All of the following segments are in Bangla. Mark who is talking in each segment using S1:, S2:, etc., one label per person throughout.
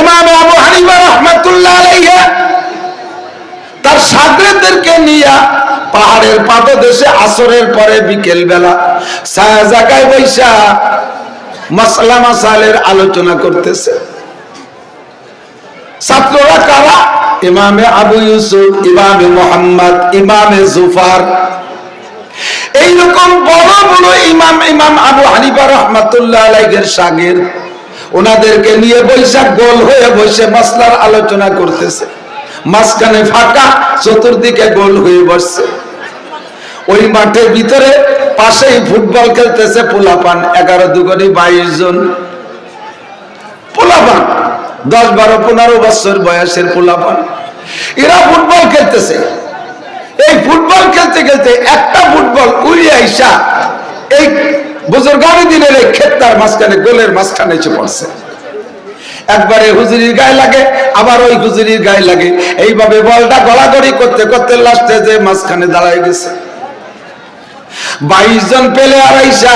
S1: ইমাম আবু হানিফা রহমাতুল্লাহ আলাইহি তার সাগরেদেরকে নিয়ে পাহাড়ের পাদদেশে আসরের পরে বিকেল বেলা ছায়া জায়গায় বৈশা মাসলা মাসালের আলোচনা করতেছে। ছাত্ররা কারা? ইমামে আবু ইউসুফ, ইমামে মোহাম্মদ, ইমামে জুফার। এইরকম বড় বড় ইমাম ইমাম আবু হানিফা রহমাতুল্লাহ আলাইহের সাগের ওনাদেরকে নিয়ে বৈশাখ গোল হয়ে বসে মাসলার আলোচনা করতেছে। মাঝখানে ফাঁকা, চতুর্দিকে গোল হয়ে বসছে। ওই মাঠের ভিতরে পাশেই ফুটবল খেলতেছে পোলাপান এগারো দুগুনি বাইশ জন। পোলাপান, দশ বারো, পনেরো বছর বয়সের পোলাপান। এরা ফুটবল খেলতেছে। এই ফুটবল খেলতে খেলতে একটা ফুটবল উড়িয়ে আইসা এই বুজুর্গানি দিনের এই ক্ষেত্রার মাঝখানে, গোলের মাঝখানে এসে পড়ছে। একবারে হুজুরির গায়ে লাগে, আবার ওই হুজুরির গায়ে লাগে। এইভাবে বলটা গড়াগড়ি করতে করতে লাস্টে যে মাঝখানে দাঁড়ায় গেছে। বাইশ জন পেলে আড়াইশা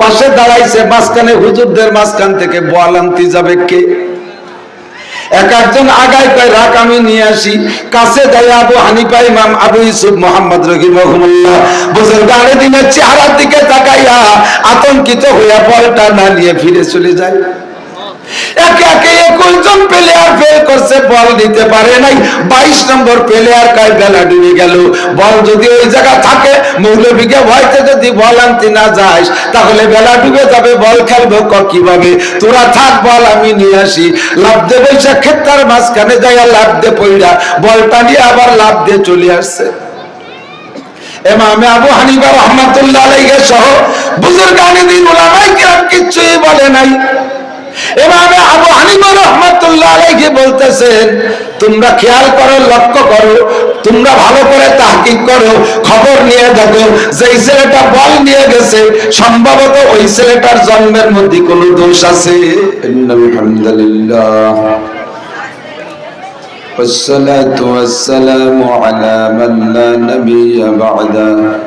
S1: পাশে দাঁড়াইছে, মাঝখানে হুজুরদের মাঝখান থেকে বল আনতে যাবে কে? এক একজন আগায় কয়, রাখ, আমি নিয়ে আসি। কাছে যাই আবু হানিফা, ইমাম আবু ইউসুফ মোহাম্মদ রহিমহুল্লাহ। বুঝল গাড়ি দিনের চেহারার দিকে তাকাইয়া আতঙ্কিত হইয়া বলটা না নিয়ে ফিরে চলে যায়। একে একে একুশ জন প্লেয়ার ফেল করছে বল নিতে পারে নাই। বাইশ নম্বর প্লেয়ার কায় বেলা ডুবে গেল। বল যদি ওই জায়গা থাকে, মৌলবীকে ভয়তে যদি বল আনতে না যাস, তাহলে বেলা ডুবে যাবে বল খেলব কীভাবে? তোরা থাক বল আমি নিয়ে আসি। লাভ দে বৈশাখ ক্ষেত্রার মাঝখানে যাইয়া লাভ দে পইরা বলটা নিয়ে আবার লাভ দিয়ে চলে আসছে। এমামে আবু হানিফা রহমাতুল্লাহ আলাইহি সহ বুজুর্গানি দিন উলামায়ে কিরাম কিচ্ছুই বলে নাই। এভাবে আবু হানিফা রহমাতুল্লাহ আলাইহি বলতেছেন তোমরা খেয়াল করো লক্ষ্য করো তোমরা ভালো করে তাহকিক করো খবর নিয়ে দেখো যে ছেলেটা বল নিয়ে গেছে সম্ভবত ওই ছেলেটার জন্মের মধ্যে কোনো দোষ আছে আলহামদুলিল্লাহ والصلاة والسلام على من لا نبي بعده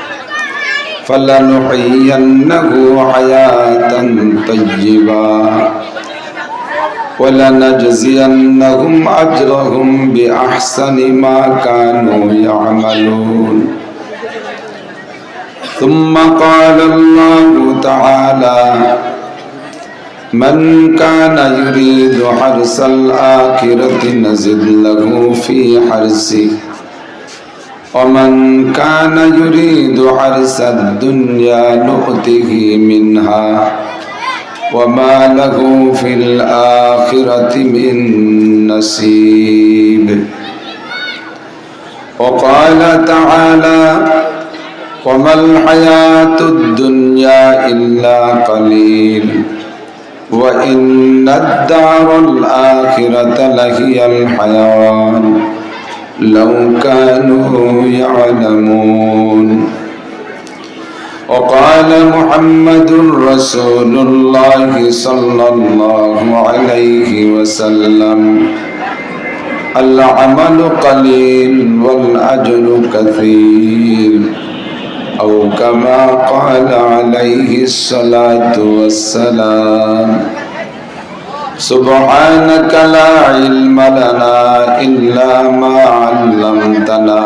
S1: فلنحيينه حياة طيبة. ولنجزينهم أجرهم بأحسن ما كانوا يعملون. ثم قال الله تعالى من كان يريد حرث الآخرة نزد له في حرثه ومن كان يريد حرث الدنيا نؤته منها وما له في الآخرة من نصيب وقال تعالى وما الحياة الدنيا إلا قليل وإن الدار الآخرة لهي الحيوان لو كانوا يعلمون وقال محمد رسول الله صلى الله عليه وسلم العمل قليل والأجر كثير أو كما قال عليه الصلاة والسلام سبحانك لا علم لنا إلا ما علمتنا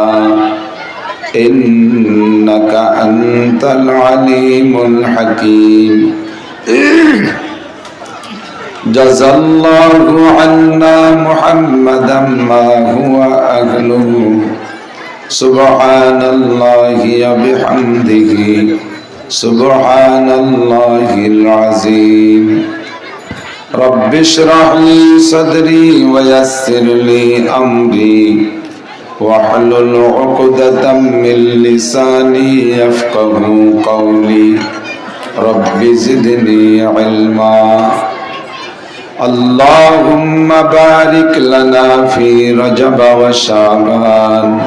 S1: إنك أنت العليم الحكيم جزى الله عنا محمدا ما هو أهله سبحان الله وبحمده سبحان الله العظيم رب اشرح لي صدري ويسر لي أمري واحلل عقدة من لساني يفقه قولي. رب زدني علما. اللهم بارك لنا في رجب وشعبان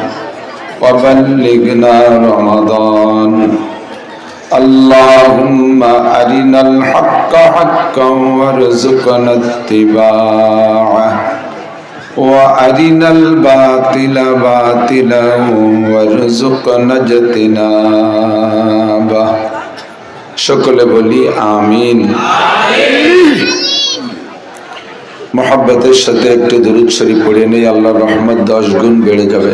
S1: وبلغنا رمضان. اللهم أرنا الحق حقا وارزقنا اتباعه وأرنا الباطل باطلا وارزقنا اجتنابه সকলে বলি আমিন মোহাব্বতের সাথে একটু দরুদ শরীফ পড়ে নেই আল্লাহর রহমত দশ গুণ বেড়ে যাবে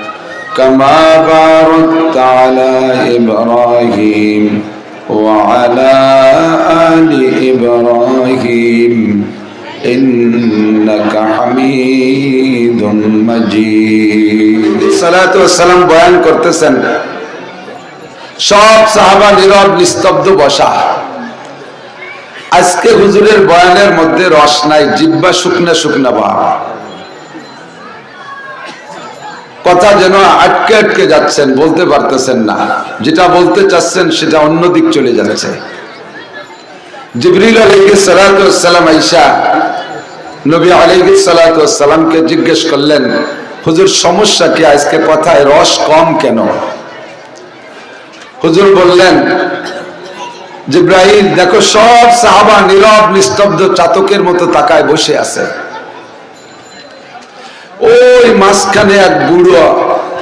S1: كما باركت على إبراهيم وعلى آل إبراهيم إنك حميد مجيد صلاة والسلام বয়ান করতেছেন সব সাহাবা নীরব নিস্তব্ধ বসা আজকে হুজুরের বয়ানের মধ্যে রস নাই জিব্বা শুকনা শুকনা ভাব কথা যেন আটকে আটকে যাচ্ছেন, বলতে পারতেছেন না। যেটা বলতে চাচ্ছেন সেটা অন্য দিক চলে যাচ্ছে। জিবরিল আলাইহিস সালাতু ওয়াসসালাম আয়েশা নবী আলাইহিস সালাতু ওয়াসসালামকে জিজ্ঞেস করলেন, হুজুর, সমস্যা কি? আজকে কথায় রস কম কেন? হুজুর বললেন জিব্রাহিম দেখো, সব সাহাবা নীরব, নিস্তব্ধ, চাতকের মতো তাকায় বসে আছে। ওই মাঝখানে এক বুড়ো,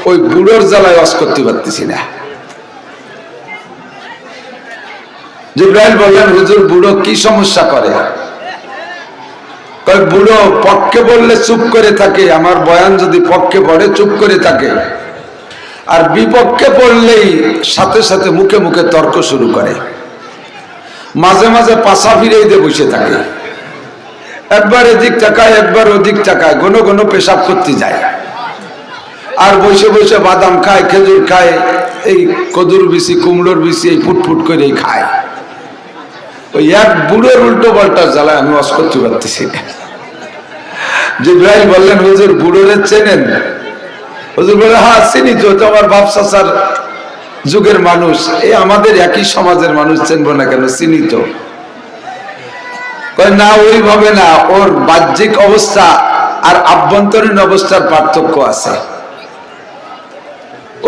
S1: ওই বুড়োর জ্বালায় অস করতে পারতেছি না। জিব্রাহিম বললেন, হুজুর, বুড়ো কি সমস্যা করে? বুড়ো পক্ষে বললে চুপ করে থাকে, আমার বয়ান যদি পক্ষে পড়ে, চুপ করে থাকে। আর বিপক্ষে পড়লেই সাথে সাথে মুখে মুখে তর্ক শুরু করে। মাঝে মাঝে পাশা ফিরেই দিয়ে বসে থাকে। একবার এদিক টাকায় একবার ওদিক টাকায় ঘন ঘন পেশাব করতে যায়। আর বসে বসে বাদাম খায়, খেজুর খায়, এই কদুর বিসি কুমড়োর বিসি এই ফুটফুট করে খায়। ওই এক বুড়োর উল্টো পাল্টা জ্বালায় আমি অস করতে পারতেছি জিব্রাহিম বললেন, হুজুর, বুড়োরে চেনেন? হুজুর বলে হ্যাঁ চিনি তো আমার বাপ চাচার যুগের মানুষ। এই আমাদের একই সমাজের মানুষ চেনবো না কেন? চিনি তো। না, ওইভাবে না, ওর বাহ্যিক অবস্থা আর আভ্যন্তরীণ অবস্থার পার্থক্য আছে।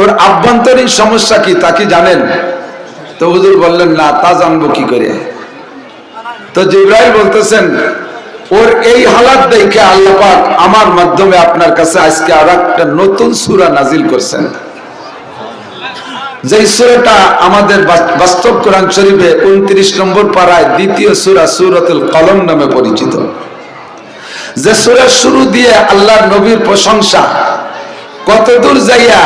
S1: ওর আভ্যন্তরীণ সমস্যা কি, তা কি জানেন? তো হুজুর বললেন, না, তা জানব কি করে? তো জিব্রাইল বলতেছেন, ওর এই হালাত দেখে আল্লাহ পাক আমার মাধ্যমে আপনার কাছে আজকে আর একটা নতুন সূরা নাজিল করছেন। যে সূরাটা আমাদের বাস্তব কোরআন শরীফে উনত্রিশ নম্বর পাড়ায় দ্বিতীয় সূরা সূরাতুল কলম নামে পরিচিত। যে সুরের শুরু দিয়ে আল্লাহর নবীর প্রশংসা, কত দূর যাইয়া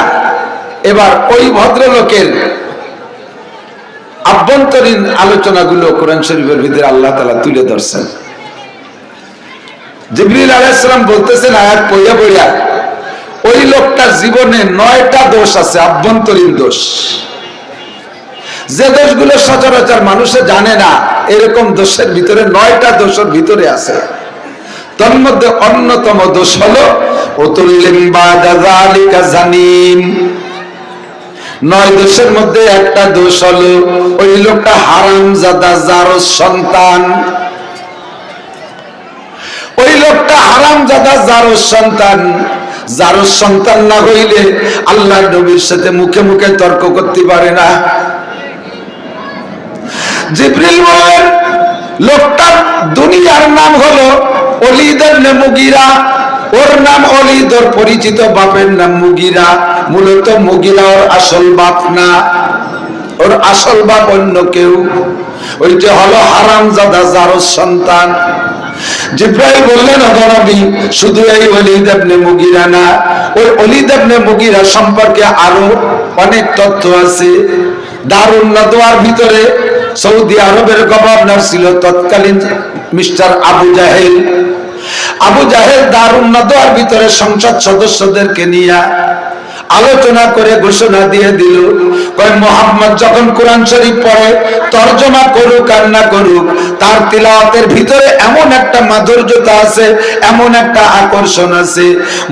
S1: এবার ওই ভদ্রলোকের আভ্যন্তরীণ আলোচনাগুলো কোরআন শরীফের ভিতরে আল্লাহ তালা তুলে ধরছেন। জিবরিল আলাইসালাম বলতেছেন, আয়াত পড়িয়া পড়িয়া ওই লোকটার জীবনে নয়টা দোষ আছে, আভ্যন্তরীণ দোষ। যে দোষগুলো সচরাচর মানুষে জানে না, এরকম দোষের ভিতরে নয়টা দোষের ভিতরে আছে। তন্মধ্যে অন্যতম দোষ হলো নয় মধ্যে একটা দোষ হলো, ওই লোকটা হারাম জাদা যার সন্তান। ওই লোকটা হারাম জাদা যার সন্তান। যার সন্তান না হইলে আল্লাহ নবীর সাথে মুখে মুখে তর্ক করতে পারে না। জিব্রিল বলেন লোকটার দুনিয়ার নাম হলো অলিদের মুগিরা। ওর নাম অলিদ ওর পরিচিত বাপের নাম মুগিরা। মূলত মুগিরা ওর আসল বাপ না। ওর আসল বাপ অন্য কেউ। ওইটা হলো হারাম জাদা যার সন্তান। জিব্রাইল বললেন অগনবী শুধু এই অলিদ ইবনে মুগিরা না, ওই অলিদ ইবনে মুগিরা সম্পর্কে আরও অনেক তথ্য আছে। দারুণ নদওয়ার ভিতরে সৌদি আরবের গভর্নর ছিল তৎকালীন মিস্টার আবু জাহেল। আবু জাহেল দারুণ নদোয়ার ভিতরে সংসদ সদস্যদেরকে নিয়ে আলোচনা করে ঘোষণা দিয়ে দিল। মোহাম্মদ যখন কোরআন শরীফ পড়ে, তর্জমা করুক আর না করুক, তার তিলাওয়াতের ভিতরে এমন একটা মাধুর্যতা আছে, এমন একটা আকর্ষণ আছে।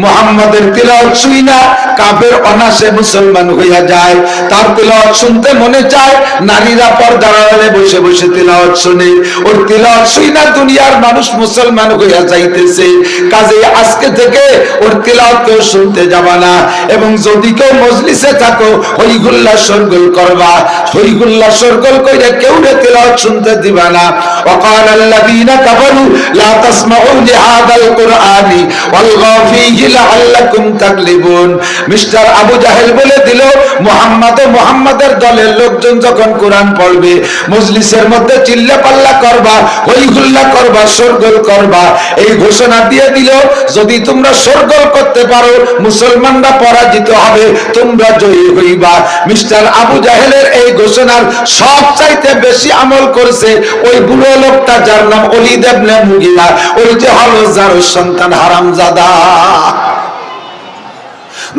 S1: মোহাম্মদের তিলাওয়াত শুই না, কাফের অনাসে মুসলমান হইয়া যায়। তার তিলাওয়াত শুনতে মনে চায়, নারীরা পর্দার আড়ালে বসে বসে তিলাওয়াত শুনে। ওর তিলাওয়াত শুই না, দুনিয়ার মানুষ মুসলমান হইয়া যাইতেছে। কাজে আজকে থেকে ওর তিলাওয়াত কেউ শুনতে যাবা না এবং যদি কেউ মজলিসে থাকো হইগুল্লা সরগোল করবা হইগুল্লা সরগোল কইরে কেউ রে তিলাওয়াত শুনতে দিবা না وقال الذين كفروا لا تسمعوا لهذا القرآن والغوا فيه لعلكم تغلبون মিস্টার আবু জাহেল বলে দিল মোহাম্মদ ও মোহাম্মদের দলের লোকজন যখন কোরআন পড়বে মজলিসের মধ্যে চিল্লা পাল্লা করবা হইহুল্লা করবা সরগোল করবা এই ঘোষণা দিয়ে দিল যদি তোমরা সরগোল করতে পারো মুসলমানরা পরাজিত হবে, তোমরা জয়ী হইবা। মিস্টার আবু জাহেলের এই ঘোষণার সব চাইতে বেশি আমল করছে ওই বুড়ো লোকটা যার নাম অলি দেবনে মুগিলা ওই যে হলো যার সন্তান হারামজাদা।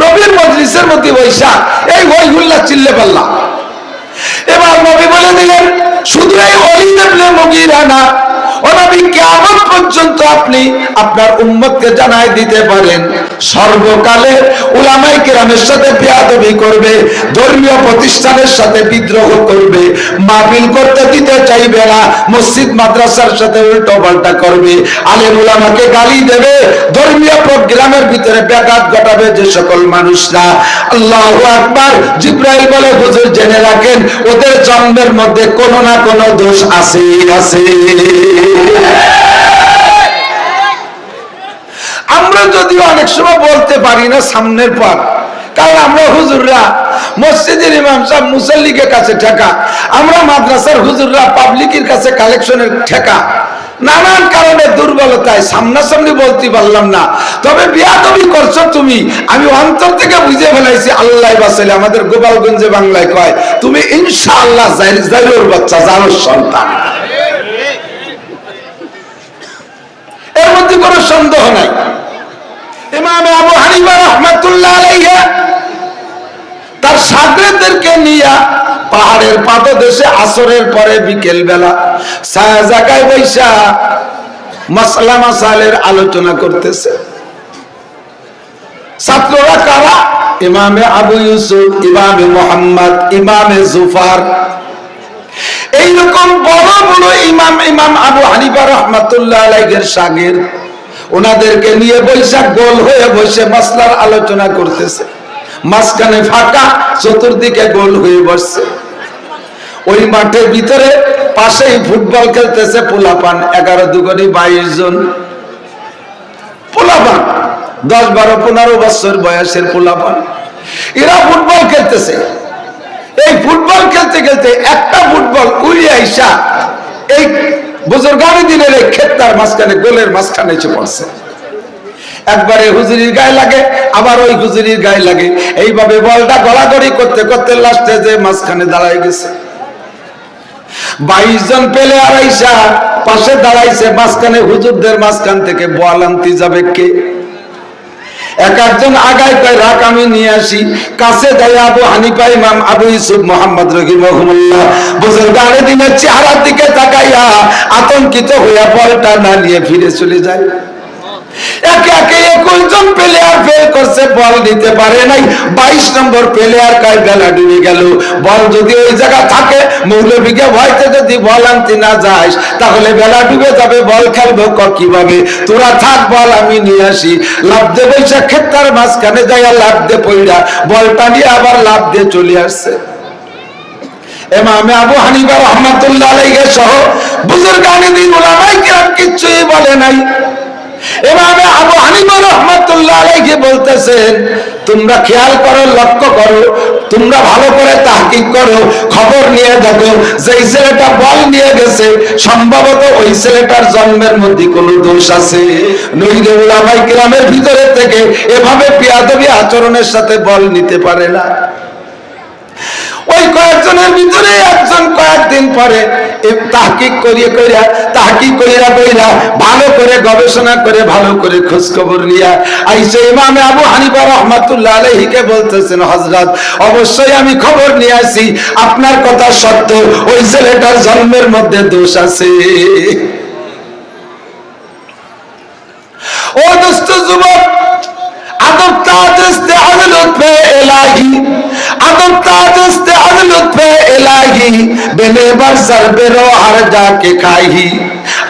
S1: নবীর মজলিসের মধ্যে বৈশা এই হই হুল্লা চিল্লে পাল্লা এবার নবী বলে দিলেন, শুধু এই অলিদেব দেবনে মুগিরা না ধর্মীয় মাদ্রাসার সাথে উল্টো পাল্টা করবে। আলেম উলামাকে গালি দেবে, ধর্মীয় প্রোগ্রামের ভিতরে ব্যাঘাত ঘটাবে যে সকল মানুষরা। আল্লাহ আকবার, জিব্রাইল বলে, হুজুর, জেনে রাখেন, ওদের জন্মের মধ্যে কোনো না কোনো দোষ আছে আছে আমরা যদিও অনেক সময় বলতে পারি না সামনের পর কারণ আমরা হুজুররা, মসজিদের ইমাম সাহেব মুসল্লিকের কাছে ঠেকা, আমরা মাদ্রাসার হুজুররা পাবলিকের কাছে কালেকশনের ঠেকা। নানান কারণে দুর্বলতায় সামনাসামনি বলতে পারলাম না। তবে বিয়াদবি করছ তুমি, আমি অন্তর থেকে বুঝে ফেলাইছি, আল্লাহ বাসাইলে আমাদের গোপালগঞ্জে বাংলায় কয়, তুমি ইনশাআল্লাহ জাইরুর বাচ্চা জানোর সন্তান। মধ্যে কোনো সন্দেহ নাই। ইমামে আবু হানিফা রহমাতুল্লাহ আলাইহা তার সাগরেদেরকে নিয়ে পাহাড়ের পাদদেশে আসরের পরে বিকেল বেলা ছায়া জায়গায় বৈশা মাসলা মাসালের আলোচনা করতেছে। ছাত্ররা কারা? ইমামে আবু ইউসুফ, ইমামে মোহাম্মদ, ইমামে জুফার। এইরকম বড় বড় ইমাম ইমাম আবু হানিফা রহমাতুল্লাহ আলাইহের সাগের ওনাদেরকে নিয়ে বৈশাখ গোল হয়ে বসে মাসলার আলোচনা করতেছে। মাঝখানে ফাঁকা, চতুর্দিকে গোল হয়ে বসছে। ওই মাঠের ভিতরে পাশেই ফুটবল খেলতেছে পোলাপান, এগারো দুগুনি বাইশ জন। পোলাপান, দশ বারো পনেরো বছর বয়সের পোলাপান। এরা ফুটবল খেলতেছে। এই ফুটবল খেলতে খেলতে একটা ফুটবল উড়িয়ে আইসা এই বুজুর্গানি দিনের এই ক্ষেত্রার মাঝখানে, গোলের মাঝখানে এসে পড়ছে। একবারে হুজুরির গায়ে লাগে, আবার ওই হুজুরির গায়ে লাগে। এইভাবে বলটা গড়াগড়ি করতে করতে লাস্টে যে মাঝখানে দাঁড়ায় গেছে। বাইশ জন পেলে আড়াইশা পাশে দাঁড়াইছে, মাঝখানে হুজুরদের মাঝখান থেকে বল আনতে যাবে কে? এক একজন আগায় কয়, রাখ, আমি নিয়ে আসি। কাছে যাই আবু হানিফা, ইমাম আবু ইউসুফ মোহাম্মদ রহিমহুল্লাহ বুজুর্গ আরে দিনের চেহারার দিকে তাকাইয়া আতঙ্কিত হইয়া পরটা না নিয়ে ফিরে চলে যায়। একে একে একুশ জন প্লেয়ার ফেল করছে বল নিতে পারে নাই। বাইশ নম্বর প্লেয়ার কায় বেলা ডুবে গেল? বল যদি ওই জায়গা থাকে, মৌলবীকে ভয়তে যদি বল আনতে না যাস, তাহলে বেলা ডুবে যাবে বল খেলব কীভাবে? তোরা থাক বল আমি নিয়ে আসি। লাভ দে বৈশা ক্ষেত্রার মাঝখানে যাইয়া লাভ দে পইরা বলটা নিয়ে আবার লাভ দিয়ে চলে আসছে। এমামে আবু হানিফা রহমাতুল্লাহ আলাইহি সহ বুজুর্গানি দিন উলামায়ে কিরাম কিচ্ছুই বলে নাই। এভাবে আবু হানিফা রহমাতুল্লাহ আলাইহি বলতেছেন, তোমরা খেয়াল করো, লক্ষ্য করো, তোমরা ভালো করে তাহকিক করো, খবর নিয়ে দেখো যে ছেলেটা বল নিয়ে গেছে, সম্ভবত ওই ছেলেটার জন্মের মধ্যে কোনো দোষ আছে। নইলে উলামাই গ্রামের ভিতরে থেকে এভাবে পিয়াদবি আচরণের সাথে বল নিতে পারে না। ওই কয়েকজনের ভিতরে একজন কয়েকদিন পরে তাহকিক করিয়ে করিয়া তাহকিক করিয়া করিয়া ভালো করে গবেষণা করে, ভালো করে খোঁজ খবর নিয়া আইসে ইমামে আবু হানিফা রহমাতুল্লাহ আলাইহিকে বলতেছেন, হযরত, অবশ্যই আমি খবর নিয়ে আসি, আপনার কথা সত্য ওই ছেলেটার জন্মের মধ্যে দোষ আছে। ও দুষ্ট যুবক, আদব তাজ ইলাহি বেনে বরসর বেরো হার যাকে খাইহি।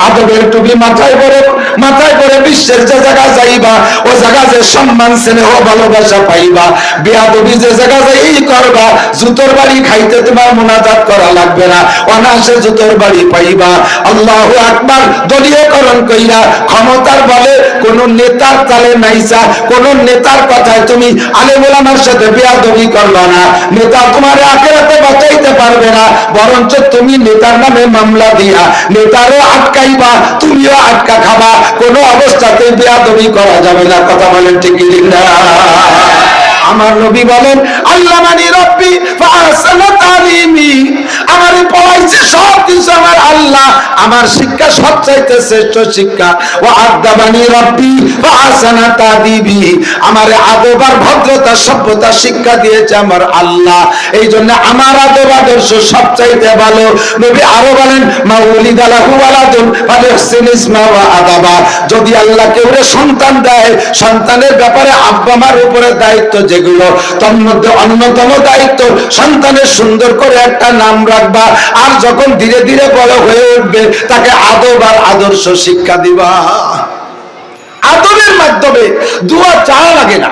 S1: আদবের টুপি মাথায় পরে মাথায় পরে বিশ্বের যে জায়গা যাইবা, ও জায়গা যে সম্মান, স্নেহ, ভালোবাসা পাইবা, বিয়াদবি যে জায়গা যাই করবা, জুতোর বাড়ি খাইতে তোমার মোনাজাত করা লাগবে না অনাসে জুতোর বাড়ি পাইবা। আল্লাহু আকবার, দলীয়করণ কইরা ক্ষমতার বলে কোন নেতার তালে নাইসা, কোন নেতার কথায় তুমি আলেম ওলামার সাথে বেয়াদবি করবা না। নেতা তোমার আখেরাতে বাঁচাইতে পারবে না, বরঞ্চ তুমি নেতার নামে মামলা দিয়া, নেতারও আটকাইবা, তুমিও আটকা খাবা। কোনো অবস্থাতে বিয়াদবি করা যাবে না। কথা বলেন ঠিক না? আমার নবী বলেন, আল্লাহ মানি রব্বি ফাহসানা তালিমি আমারে পড়াইছে সব কিছু আমার আল্লাহ। আমার শিক্ষা সবচাইতে শ্রেষ্ঠ শিক্ষা। ও আদাবানি রব্বি ফাহসানা তাদিবি। আমারে আদব আর ভদ্রতা, সভ্যতা শিক্ষা দিয়েছে আমার আল্লাহ। এই জন্য আমার আদব আদর্শ সবচাইতে ভালো। নবী আরও বলেন, মা উলিদ আলাহু ওয়ালাদুন ফালিহসিন ইসমা ওয়া আদাবা। যদি আল্লাহ কেউ সন্তান দেয়, সন্তানের ব্যাপারে আব্বা মার উপরে দায়িত্ব যেগুলো তার মধ্যে অন্যতম দায়িত্ব সন্তানের সুন্দর করে একটা নাম রাখবা আর যখন ধীরে ধীরে বড় হয়ে উঠবে, তাকে আদব আর আদর্শ শিক্ষা দিবা। আদবের মাধ্যমে দুয়া চাওয়া লাগে না।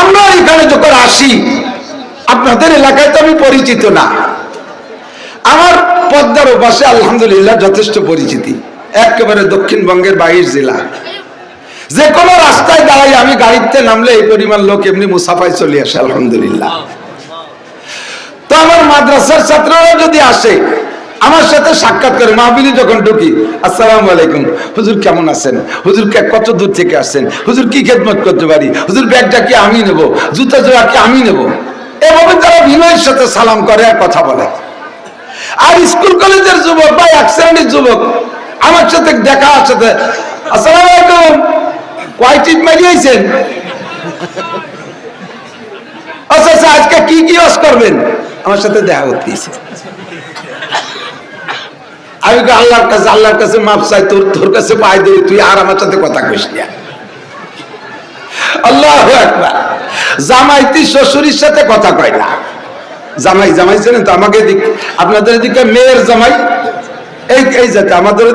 S1: আমরা এখানে যখন আসি, আপনাদের এলাকায় তো আমি পরিচিত না। আমার পদ্মার ওপাশে আলহামদুলিল্লাহ যথেষ্ট পরিচিতি। একেবারে দক্ষিণবঙ্গের বাইশ জেলা। যে কোনো রাস্তায় দাঁড়াই আমি গাড়িতে নামলে এই পরিমাণ লোক এমনি মুসাফায় চলে আসে, আলহামদুলিল্লাহ। তো আমার মাদ্রাসার ছাত্ররা যদি আসে, আমার সাথে সাক্ষাৎ করে মাহবিলি যখন ঢুকি, আসসালামু আলাইকুম। হুজুর কেমন আছেন? হুজুর কত দূর থেকে আসছেন? হুজুর কি খেদমত করতে পারি? হুজুর ব্যাগটা কি আমি নেব? জুতা জোড়া কি আমি নেব? এভাবে তারা বিনয়ের সাথে সালাম করে আর কথা বলে। আর স্কুল কলেজের যুবক বা এক শ্রেণির যুবক, আমার সাথে দেখা সাথে, আসসালামু আলাইকুম কয় টিপ মারিয়েছেন? আচ্ছা আচ্ছা আজকে কি কি করবেন? আমার সাথে দেখা করতে এসে। আমি আল্লাহর কাছে আল্লাহর কাছে মাপ চাই, তোর তোর কাছে পাই দেই, তুই আর আমার সাথে কথা কইস না। আল্লাহ একবার জামাইতি শ্বশুরের সাথে কথা কয় না। জামাই জামাই ছিলেন তো আমাকে আপনাদের এদিকে মেয়ের জামাই, এই এই যাতে আমাদের